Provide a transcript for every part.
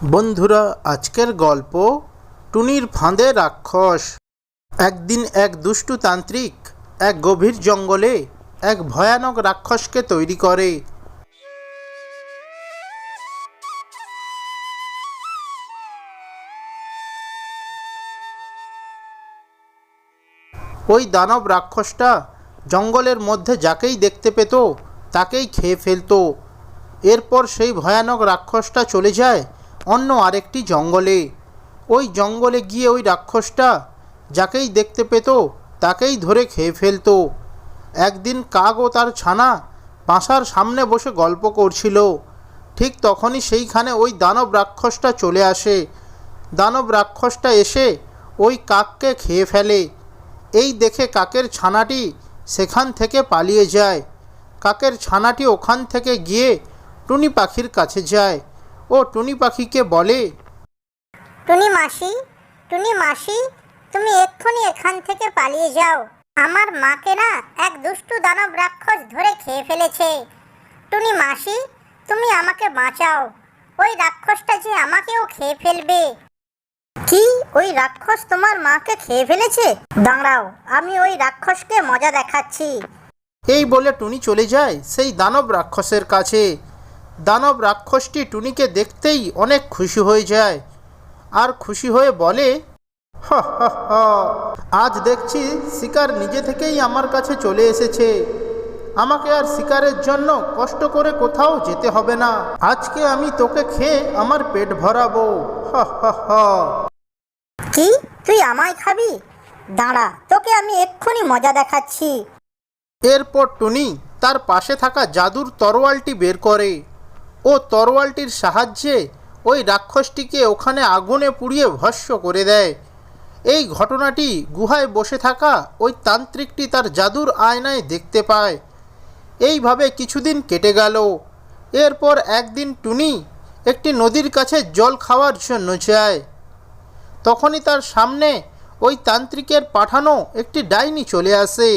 বন্ধুরা, আজকের গল্প টুনির ফাঁদে রাক্ষস। একদিন এক দুষ্টু তান্ত্রিক এক গভীর জঙ্গলে এক ভয়ানক রাক্ষসকে তৈরি করে। ওই দানব রাক্ষসটা জঙ্গলের মধ্যে যাকেই দেখতে পেত, তাকেই খেয়ে ফেলতো। এরপর সেই ভয়ানক রাক্ষসটা চলে যায় অন্য আরেকটি জঙ্গলে। ওই জঙ্গলে গিয়ে ওই রাক্ষসটা যাকেই দেখতে পেত, তাকেই ধরে খেয়ে ফেলতো। একদিন কাক ও তার ছানা বাসার সামনে বসে গল্প করছিল। ঠিক তখনই সেইখানে ওই দানব রাক্ষসটা চলে আসে। দানব রাক্ষসটা এসে ওই কাককে খেয়ে ফেলে। এই দেখে কাকের ছানাটি সেখান থেকে পালিয়ে যায়। কাকের ছানাটি ওখান থেকে গিয়ে টুনি পাখির কাছে যায়। ও টুনি পাখিকে বলে টুনি মাসি টুনি মাসি তুমি এক্ষুনি এখান থেকে পালিয়ে যাও। আমার মাকে না এক দুষ্টু দানব রাক্ষস ধরে খেয়ে ফেলেছে। টুনি মাসি তুমি আমাকে বাঁচাও। ওই রাক্ষসটা যে আমাকেও খেয়ে ফেলবে। কি? ওই রাক্ষস তোমার মাকে খেয়ে ফেলেছে? দাঁড়াও আমি ওই রাক্ষসকে মজা দেখাচ্ছি। এই বলে টুনি চলে যায় সেই দানব রাক্ষসের কাছে। দানব রাক্ষসটি টুনিকে দেখতেই অনেক খুশি হয়ে যায় আর খুশি হয়ে বলে "হ আজ দেখছি শিকার নিজে থেকেই আমার কাছে চলে এসেছে। আমাকে আর শিকারের জন্য কষ্ট করে কোথাও যেতে হবে না। আজকে আমি তোকে খেয়ে আমার পেট ভরাবো। কি? তুই আমায় খাবি? দাঁড়া তোকে আমি এক্ষুনি মজা দেখাচ্ছি। এরপর টুনি তার পাশে থাকা জাদুর তরোয়ালটি বের করে। ও তরোয়ালটির সাহায্যে ওই রাক্ষসটিকে ওখানে আগুনে পুড়িয়ে ভস্য করে দেয়। এই ঘটনাটি গুহায় বসে থাকা ওই তান্ত্রিকটি তার জাদুর আয়নায় দেখতে পায়। এইভাবে কিছুদিন কেটে গেল। এরপর একদিন টুনি একটি নদীর কাছে জল খাওয়ার জন্য যায়। তখনই তার সামনে ওই তান্ত্রিকের পাঠানো একটি ডাইনি চলে আসে।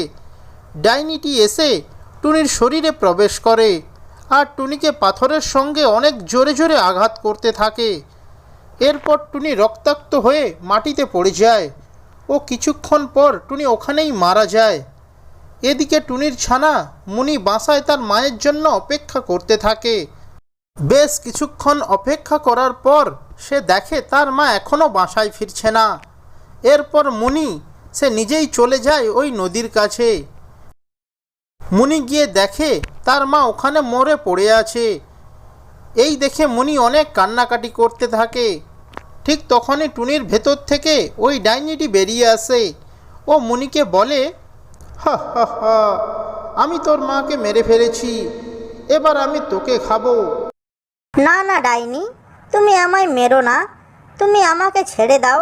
ডাইনিটি এসে টুনির শরীরে প্রবেশ করে। আর টুনিকে পাথরের সঙ্গে অনেক জোরে জোরে আঘাত করতে থাকে। এরপর টুনি রক্তাক্ত হয়ে মাটিতে পড়ে যায়। ও কিছুক্ষণ পর টুনি ওখানেই মারা যায়। এদিকে টুনির ছানা মুনি বাসায় তার মায়ের জন্য অপেক্ষা করতে থাকে। বেশ কিছুক্ষণ অপেক্ষা করার পর সে দেখে তার মা এখনও বাসায় ফিরছে না। এরপর মুনি, সে নিজেই চলে যায় ওই নদীর কাছে। মুনি গিয়ে দেখে তার মা ওখানে মরে পড়ে আছে। এই দেখে মুনি অনেক কান্নাকাটি করতে থাকে। ঠিক তখনই টুনির ভেতর থেকে ওই ডাইনিটি বেরিয়ে আসে। ও মুনিকে বলে হা হা হা আমি তোর মাকে মেরে ফেলেছি। এবার আমি তোকে খাব। না না ডাইনি তুমি আমায় মেরো না। তুমি আমাকে ছেড়ে দাও।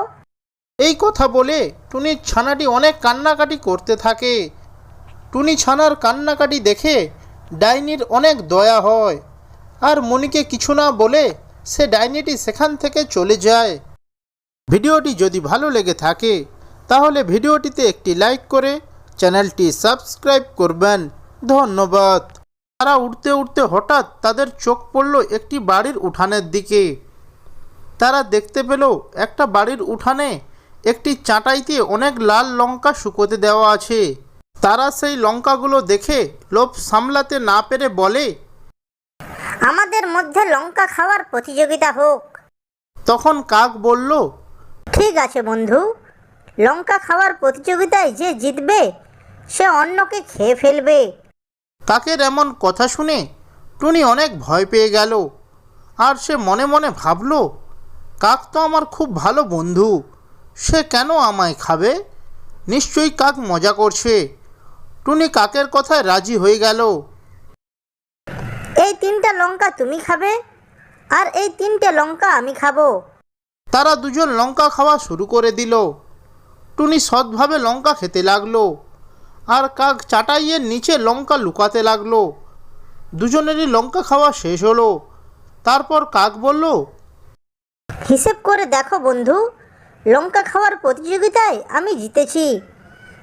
এই কথা বলে টুনির ছানাটি অনেক কান্নাকাটি করতে থাকে। টুনি ছানার কান্নাকাটি দেখে ডাইনির অনেক দয়া হয়। আর মনিকে কিছু না বলে সে ডাইনিটি সেখান থেকে চলে যায়। ভিডিওটি যদি ভালো লেগে থাকে, তাহলে ভিডিওটিতে একটি লাইক করে চ্যানেলটি সাবস্ক্রাইব করবেন। ধন্যবাদ। তারা উঠতে উঠতে হঠাৎ তাদের চোখ পড়ল একটি বাড়ির উঠানের দিকে। তারা দেখতে পেল একটা বাড়ির উঠানে একটি চাটাইতে অনেক লাল লঙ্কা শুকোতে দেওয়া আছে। তারা সেই লঙ্কাগুলো দেখে লোভ সামলাতে না পেরে বলে আমাদের মধ্যে লঙ্কা খাওয়ার প্রতিযোগিতা হোক। তখন কাক বলল ঠিক আছে বন্ধু লঙ্কা খাওয়ার প্রতিযোগিতায় যে জিতবে সে অন্যকে খেয়ে ফেলবে। কাকের এমন কথা শুনে টুনি অনেক ভয় পেয়ে গেল। আর সে মনে মনে ভাবল কাক তো আমার খুব ভালো বন্ধু সে কেন আমায় খাবে? নিশ্চয়ই কাক মজা করছে। টুনি কাকের কথায় রাজি হয়ে গেল। এই তিনটা লঙ্কা তুমি খাবে? আর এই তিনটে লঙ্কা আমি খাব। তারা দুজন লঙ্কা খাওয়া শুরু করে দিল। টুনি সৎভাবে লঙ্কা খেতে লাগল। আর কাক চাটাইয়ের নিচে লঙ্কা লুকাতে লাগল। দুজনেরই লঙ্কা খাওয়া শেষ হলো। তারপর কাক বলল হিসেব করে দেখো বন্ধু লঙ্কা খাওয়ার প্রতিযোগিতায় আমি জিতেছি।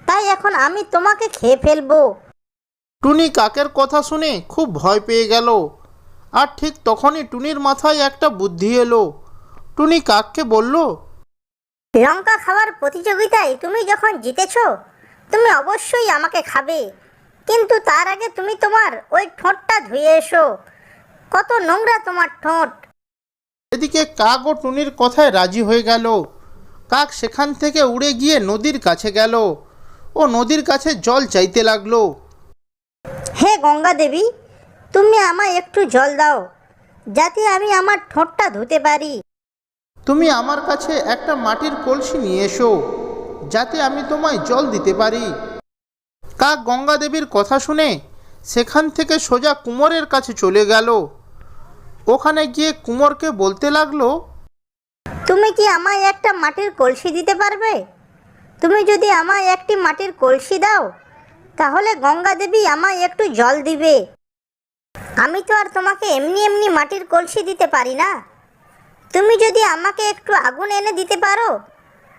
তাই এখন আমি তোমাকে খেয়ে ফেলব। টুনি কাকের কথা শুনে খুব ভয় পেয়ে গেল। আর ঠিক তখনই টুনির মাথায় একটা বুদ্ধি এলো। টুনি কাককে বলল লঙ্কা খাওয়ার প্রতিযোগিতায় তুমি যখন জিতেছো তুমি অবশ্যই আমাকে খাবে। কিন্তু তার আগে তুমি তোমার ওই ঠোঁটটা ধুয়ে এসো। কত নোংরা তোমার ঠোঁট। এদিকে কাক ও টুনির কথায় রাজি হয়ে গেল। কাক সেখান থেকে উড়ে গিয়ে নদীর কাছে গেল। ও নদীর কাছে জল চাইতে লাগল। হে গঙ্গা দেবী তুমি আমায় একটু জল দাও যাতে আমি আমার ঠোঁটটা ধুতে পারি। তুমি আমার কাছে একটা মাটির কলসি নিয়ে এসো যাতে আমি তোমায় জল দিতে পারি। কাক গঙ্গা দেবীর কথা শুনে সেখান থেকে সোজা কুমোরের কাছে চলে গেল। ওখানে গিয়ে কুমোরকে বলতে লাগল তুমি কি আমায় একটা মাটির কলসি দিতে পারবে? তুমি যদি আমায় একটি মাটির কলসি দাও, তাহলে গঙ্গা দেবী আমায় একটু জল দিবে। আমি তো আর তোমাকে এমনি এমনি মাটির কলসি দিতে পারি না। তুমি যদি আমাকে একটু আগুন এনে দিতে পারো,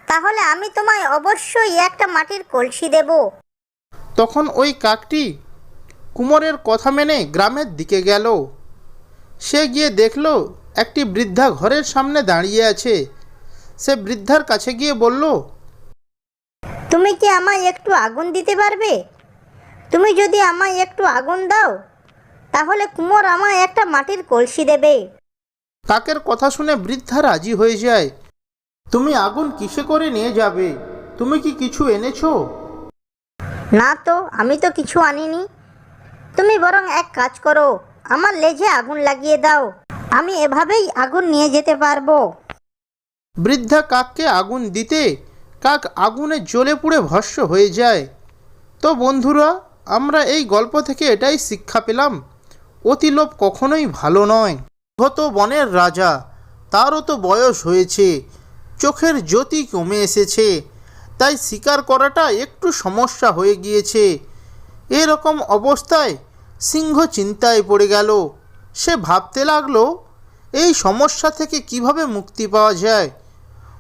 তাহলে আমি তোমায় অবশ্যই একটা মাটির কলসি দেব। তখন ওই কাকটি কুমোরের কথা মেনে গ্রামের দিকে গেল। সে গিয়ে দেখল একটি বৃদ্ধা ঘরের সামনে দাঁড়িয়ে আছে। সে বৃদ্ধার কাছে গিয়ে বলল তুমি কি আমায় একটু আগুন দিতে পারবে? তুমি যদি আমায় একটু আগুন দাও তাহলে কুমোর আমায় একটা মাটির কলসি দেবে। কাকের কথা শুনে বৃদ্ধা রাজি হয়ে যায়। তুমি আগুন কিসে করে নিয়ে যাবে? তুমি কি কিছু এনেছো? না তো আমি তো কিছু আনিনি। তুমি বরং এক কাজ করো আমার লেজে আগুন লাগিয়ে দাও। আমি এভাবেই আগুন নিয়ে যেতে পারব। বৃদ্ধা কাককে আগুন দিতে কাক আগুনে জ্বলে পুড়ে ভস্য হয়ে যায়। তো বন্ধুরা, আমরা এই গল্প থেকে এটাই শিক্ষা পেলাম অতিলোভ কখনোই ভালো নয়। হতো বনের রাজা, তারও তো বয়স হয়েছে, চোখের জ্যোতি কমে এসেছে, তাই শিকার করাটা একটু সমস্যা হয়ে গিয়েছে। এরকম অবস্থায় সিংহ চিন্তায় পড়ে গেল। সে ভাবতে লাগল, এই সমস্যা থেকে কীভাবে মুক্তি পাওয়া যায়?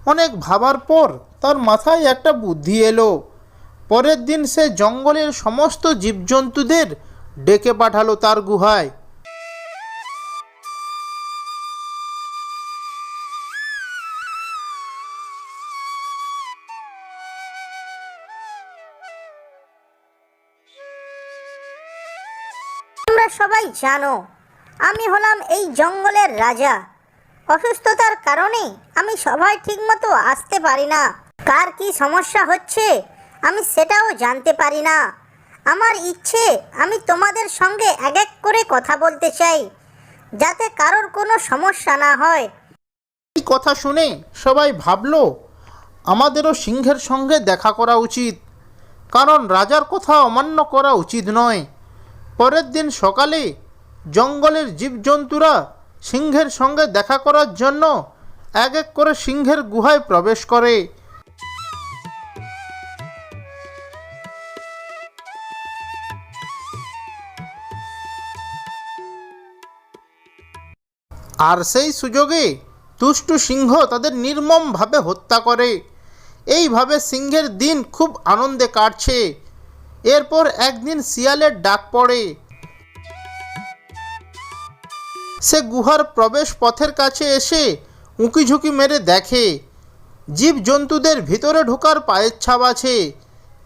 অনেক ভাবার পর তার মাথায় একটা বুদ্ধি এলো। পরের দিন সে জঙ্গলের সমস্ত জীবজন্তুদের ডেকে পাঠালো তার গুহায়। তোমরা সবাই জানো, আমি হলাম এই জঙ্গলের রাজা। অসুস্থতার কারণে আমি সবাই ঠিকমতো আসতে পারি না। কার কি সমস্যা হচ্ছে? আমি সেটাও জানতে পারি না। আমার ইচ্ছে, আমি তোমাদের সঙ্গে এক এক করে কথা বলতে চাই, যাতে কারোর কোনো সমস্যা না হয়। এই কথা শুনে সবাই ভাবলো, আমাদেরও সিংহের সঙ্গে দেখা করা উচিত। কারণ রাজার কথা অমান্য করা উচিত নয়। পরের দিন সকালে জঙ্গলের জীবজন্তুরা সিংহের সঙ্গে দেখা করার জন্য এক এক করে সিংহের গুহায় প্রবেশ করে। আর সেই সুযোগে দুষ্টু সিংহ তাদের নির্মমভাবে হত্যা করে। এইভাবে সিংহের দিন খুব আনন্দে কাটছে। এরপর একদিন শিয়ালের ডাক পড়ে। সে গুহার প্রবেশ পথের কাছে এসে উঁকি ঝুঁকি মেরে দেখে। জীবজন্তুদের ভিতরে ঢোকার পায়ের ছাপ আছে,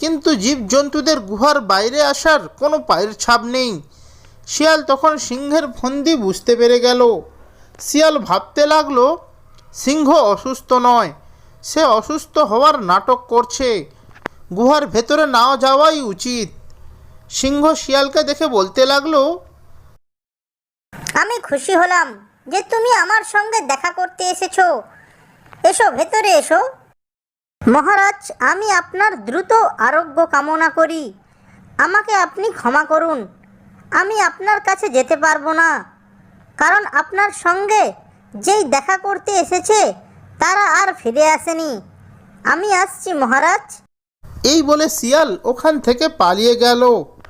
কিন্তু জীবজন্তুদের গুহার বাইরে আসার কোনো পায়ের ছাপ নেই। শিয়াল তখন সিংহের ফন্দি বুঝতে পেরে গেল। শিয়াল ভাবতে লাগল, সিংহ অসুস্থ নয়, সে অসুস্থ হওয়ার নাটক করছে। গুহার ভেতরে না যাওয়াই উচিত। সিংহ শিয়ালকে দেখে বলতে লাগল, আমি খুশি হলাম যে তুমি আমার সঙ্গে দেখা করতে এসেছ। এসো, ভেতরে এসো। মহারাজ, আমি আপনার দ্রুত আরোগ্য কামনা করি। আমাকে আপনি ক্ষমা করুন। আমি আপনার কাছে যেতে পারব না। কারণ আপনার সঙ্গে যেই দেখা করতে এসেছে, তারা আর ফিরে আসেনি। আমি আসছি মহারাজ। এই বলে শিয়াল ওখান থেকে পালিয়ে গেল।